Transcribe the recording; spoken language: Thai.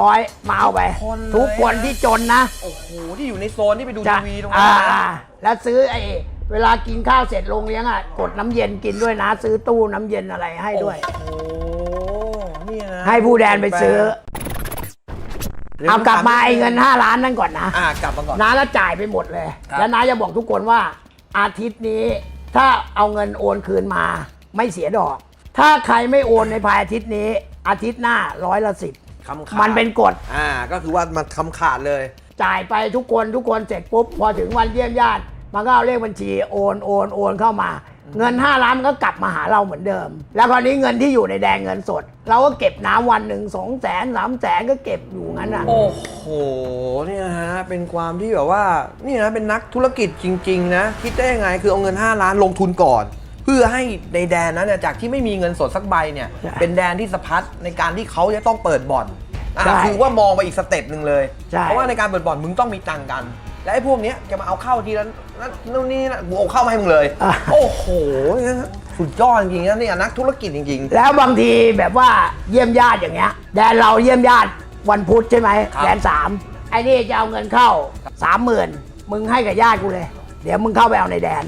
ร้อยมาเอาไป คนเลย ทุกคนที่จนนะโอ้โห ที่อยู่ในโซนที่ไปดูจะทีวีตรงนั้อ่านนะอ่าแล้วซื้อไอ้เวลากินข้าวเสร็จโรงเลี้ยงอะกดน้ำเย็นกินด้วยนะ ซื้อตู้น้ำเย็นอะไรให้ด้วย โอ้โหนี่นะให้ผู้แดนไปซื้อดี๋ยวเอากลับมาถไอ้เงิน 5 ล้านนั่นก่อนนะ อ่ากลับมาก่อน น้าแล้วจ่ายไปหมดเลย ครับ แล้วน้าจะบอกทุกคนว่าอาทิตย์นี้ถ้าเอาเงินโอนคืนมา ไม่เสียดอก ถ้าใครไม่โอนในภายอาทิตย์นี้ อาทิตย์หน้าร้อยละสิบ คำขาดมันเป็นกฎอ่าก็คือว่ามันคำขาดเลย จ่ายไปทุกคนทุกคนเสร็จปุ๊บพอถึงวันเยี่ยมญาติมันก็เอาเลขบัญชีโอนโอนโอนเข้ามา เงิน 5 ล้านมันก็กลับมาหาเราเหมือนเดิม แล้วคราวนี้เงินที่อยู่ในแดงเงินสด เราก็เก็บน้ำวันหนึ่งสองแสนสามแสนก็เก็บอยู่งั้นอะ โอ้โหเนี่ยนะฮะเป็นความที่แบบว่านี่นะเป็นนักธุรกิจจริง ๆ นะ คิดได้ยังไงคือเอาเงิน 5 ล้านลงทุนก่อน เพื่อให้ในแดนนั้นเนี่ยจากที่ไม่มีเงินสดสักใบเนี่ยใช่เป็นแดนที่สะพัดในการที่เขาจะต้องเปิดบ่อนอะใช่คือว่ามองไปอีกสเต็ปหนึ่งเลย ใช่ เพราะว่าในการเปิดบ่อนมึงต้องมีตังค์กัน และไอ้พวกเนี้ยจะมาเอาเข้าทีละนั่นนู่นนี่นะกูเอาเข้ามาให้มึงเลยอะโอ้โหเนี่ยนะสุดยอดจริงๆนะเนี่ยนักธุรกิจจริง แล้วบางทีแบบว่าเยี่ยมญาติอย่างเงี้ย แดนเราเยี่ยมญาติวันพุธใช่ไหมครับ แดนสามไอ้นี่จะเอาเงินเข้าสามหมื่นมึงให้กับญาติกูเลย เดี๋ยวมึงเข้าไปเอาในแดน